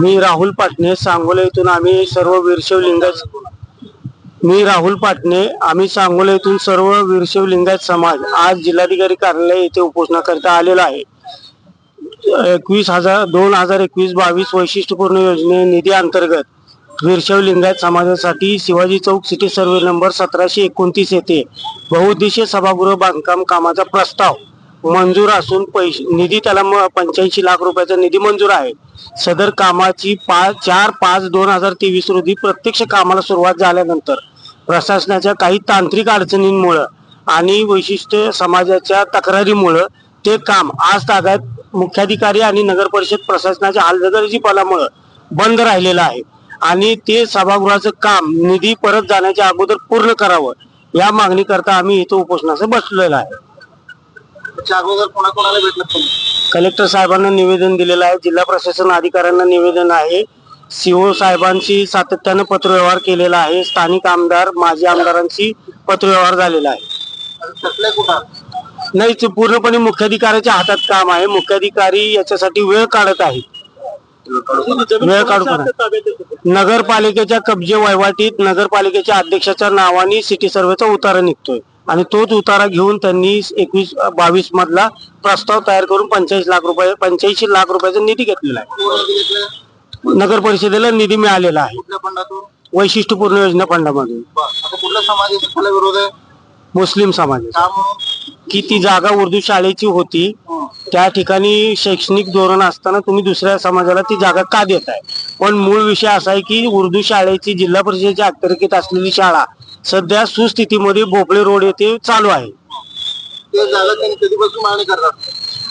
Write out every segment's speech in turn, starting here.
मी राहुल पाटणे सांगोला येथून आम्ही सर्व वीरशवलिंगात मी राहुल पाटणे आम्ही सांगोला येथून सर्व वीरशवलिंगायत समाज आज जिल्हाधिकारी कार्यालय येथे उपोषणाकरता आलेला आहे. एकवीस हजार दोन हजार एकवीस बावीस वैशिष्ट्यपूर्ण योजने निधी अंतर्गत वीरशैव लिंगायत समाजासाठी Shivaji Chowk city survey number सतराशे एकोणतीस येथे बहुउद्देशीय सभागृह बांधकाम कामाचा प्रस्ताव मंजूर असून पैसे निधी त्याला पंच्याऐंशी लाख रुपयाचा निधी मंजूर आहे. सदर कामाची पाच चार पाच दोन हजार तेवीस रोजी प्रत्यक्ष कामाला सुरुवात झाल्यानंतर प्रशासनाच्या काही तांत्रिक अडचणींमुळं आणि वैशिष्ट्य समाजाच्या तक्रारीमुळं ते काम आज ताब्यात मुख्याधिकारी आणि नगर परिषद प्रशासनाच्या हलगर्जीपणामुळं बंद राहिलेलं आहे. आणि ते सभागृहाचं काम निधी परत जाण्याच्या अगोदर पूर्ण करावं या मागणीकरता आम्ही इथं उपोषणाचं बसलेलं आहे. त्याच्या अगोदर कोणाकोणाला भेटलं तुम्ही कलेक्टर साहेबांना निवेदन दिलेलं आहे. जिल्हा प्रशासन अधिकाऱ्यांना निवेदन आहे. सीओ साहेबांशी सातत्यानं पत्रव्यवहार केलेला आहे. स्थानिक आमदार माजी आमदारांशी पत्रव्यवहार झालेला आहे. कुठं? नाही ते पूर्णपणे मुख्याधिकाऱ्याच्या हातात काम आहे. मुख्याधिकारी याच्यासाठी वेळ काढत आहे. वेळ काढून नगरपालिकेच्या कब्जे वहिवाटीत नगरपालिकेच्या अध्यक्षाच्या नावाने सिटी सर्वेचा उतारा निघतोय. आणि तोच उतारा घेऊन त्यांनी एकवीस बावीस मधला प्रस्ताव तयार करून पंच्याऐंशी लाख रुपये पंच्याऐंशी लाख रुपयाचा निधी घेतलेला आहे. नगर परिषदेला निधी मिळालेला आहे. वैशिष्ट्यपूर्ण योजना फंडामधून मुस्लिम समाज का ती जागा उर्दू शाळेची होती. त्या ठिकाणी शैक्षणिक धोरण असताना तुम्ही दुसऱ्या समाजाला ती जागा का देताय? पण मूळ विषय असा आहे की उर्दू शाळेची जिल्हा परिषदेच्या अखत्यारीत असलेली शाळा सध्या सुस्थितीमध्ये भोपळे रोड येथे चालू आहे. ते जागा त्यांनी कधीपासून मागणी करतात?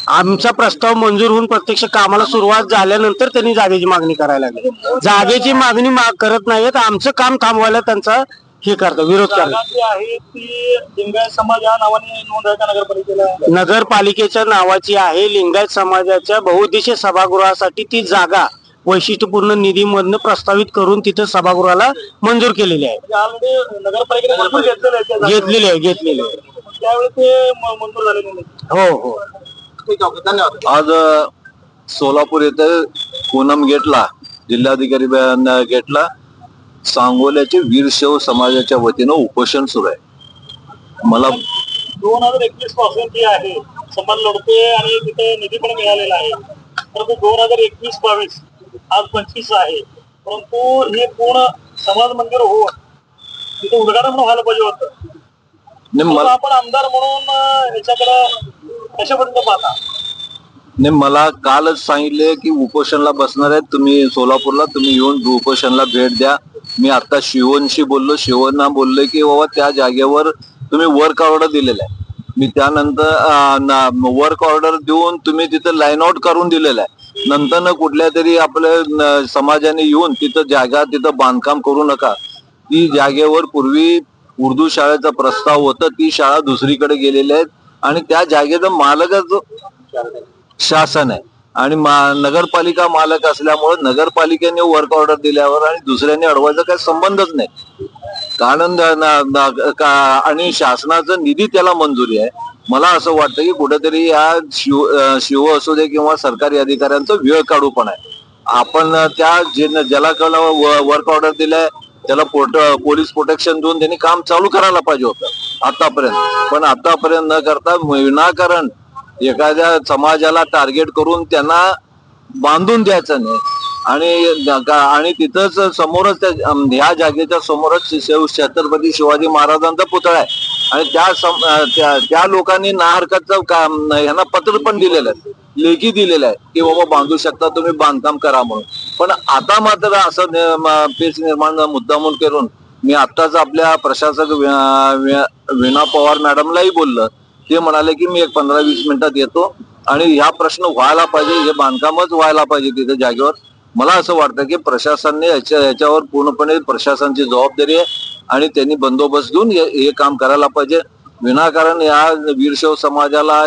आमचा प्रस्ताव मंजूर होऊन प्रत्यक्ष कामाला सुरुवात झाल्यानंतर त्यांनी जागेची मागणी करायला लागली. जागेची मागणी मा- करत नाहीत. आमचं काम थांबवायला त्यांचा हे करतात विरोध करतात. जी आहे ती लिंगायत समाज या नावाने नोंद आहे का नगरपालिकेला? नगरपालिकेच्या नावाची आहे. लिंगायत समाजाच्या बहुउद्देशीय सभागृहासाठी ती जागा वैशिष्ट्यपूर्ण निधीमधनं प्रस्तावित करून तिथं सभागृहाला मंजूर केलेली आहे. ऑलरेडी नगरपालिकेने भरपूर घेतलेलं आहे त्या जागेवर. घेतलेली आहे घेतलेली आहे. त्यावेळी ते म- मंजूर नाही. हो हो. ठीक आहे ओके. धन्यवाद. आज अ, सोलापूर येथे पूनम गेटला जिल्हाधिकारी गेटला सांगोल्याचे वीरशैव समाजाच्या वतीनं उपोषण सुरू आहे. मला दोन हजार एकवीसपासून ती आहे. समाज लढतोय आणि तिथे निधी पण मिळालेला आहे. परंतु दोन हजार एकवीस बावीस आज पंचवीस आहे. परंतु हे पूर्ण समाज मंदिर होऊन तिथे उद्घाटन व्हायला पाहिजे होतं. आपण आमदार म्हणून याच्याकडे कशा पद्धतीने पाहता? नाही, मला कालच सांगितले की उपोषणला बसणार आहेत. तुम्ही सोलापूरला तुम्ही येऊन उपोषणला भेट द्या. मी आता शिवनशी बोललो. शिवना बोललोय की बाबा त्या जागेवर तुम्ही वर्क ऑर्डर दिलेलं आहे. मी त्यानंतर वर्क ऑर्डर देऊन तुम्ही तिथं लाईन आउट करून दिलेलं आहे. नंतर कुठल्या तरी आपल्या समाजाने येऊन तिथं जागा तिथं बांधकाम करू नका. ती जागेवर पूर्वी उर्दू शाळेचा प्रस्ताव होता ती शाळा दुसरीकडे गेलेली आहेत आणि त्या जागेचा मालकच शासन आहे. आणि मा- नगरपालिका मालक असल्यामुळे नगरपालिकेने वर्क ऑर्डर दिल्यावर आणि दुसऱ्याने अडवायचा काही संबंधच नाही. कारण का- आणि शासनाचा निधी त्याला मंजुरी आहे. मला असं वाटतं की कुठेतरी या शिव शिव असू दे किंवा सरकारी अधिकाऱ्यांचा वेळ काढू पण आहे. आपण त्या जे ज्याला वर्क ऑर्डर दिलाय त्याला पोट पोलीस प्रोटेक्शन देऊन त्यांनी काम चालू करायला पाहिजे होतं आतापर्यंत. पण आतापर्यंत न करता विनाकारण एखाद्या समाजाला टार्गेट करून त्यांना बांधून द्यायचं नाही. आणि आणि तिथंच समोरच त्या ह्या जागेच्या समोरच छत्रपती शिवाजी महाराजांचा पुतळा आहे. आणि त्या सम- त्या- त्या लोकांनी ना हरकतचं काम ह्यांना पत्र पण दिलेलं आहे लेखी दिलेलं आहे की बाबा बांधू शकता तुम्ही बांधकाम करा म्हणून. पण आता मात्र असं पेच निर्माण मुद्दामून करून मी आत्ताच आपल्या प्रशासक विना वीणा पवार मॅडमलाही बोललं. ते म्हणाले की मी एक पंधरा वीस मिनिटात येतो आणि ह्या प्रश्न व्हायला पाहिजे हे बांधकामच व्हायला पाहिजे तिथे जागेवर. मला असं वाटतं की प्रशासनाने याच्या याच्यावर पूर्णपणे प्रशासनाची जबाबदारी आहे आणि त्यांनी बंदोबस्त घेऊन हे काम करायला पाहिजे. विनाकारण या वीरशैव समाजाला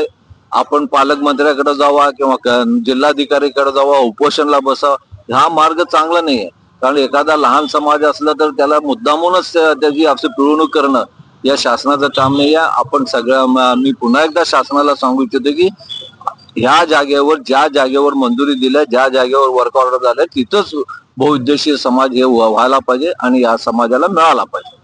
आपण पालकमंत्र्याकडे जावा किंवा जिल्हाधिकारीकडे जावा उपोषणला बसा हा मार्ग चांगला नाही आहे कारण एखादा लहान समाज असला तर त्याला मुद्दामूनच त्याची आपली पिळवणूक करणं या शासनाचं काम नाही आहे आपण सगळ्या मी पुन्हा एकदा शासनाला सांगू इच्छितो की ह्या जागेवर ज्या जागेवर मंजुरी दिल्या ज्या जागेवर वर्क ऑर्डर झाल्या तिथंच बहुउद्देशीय समाज हे व्हायला पाहिजे आणि या समाजाला मिळाला पाहिजे.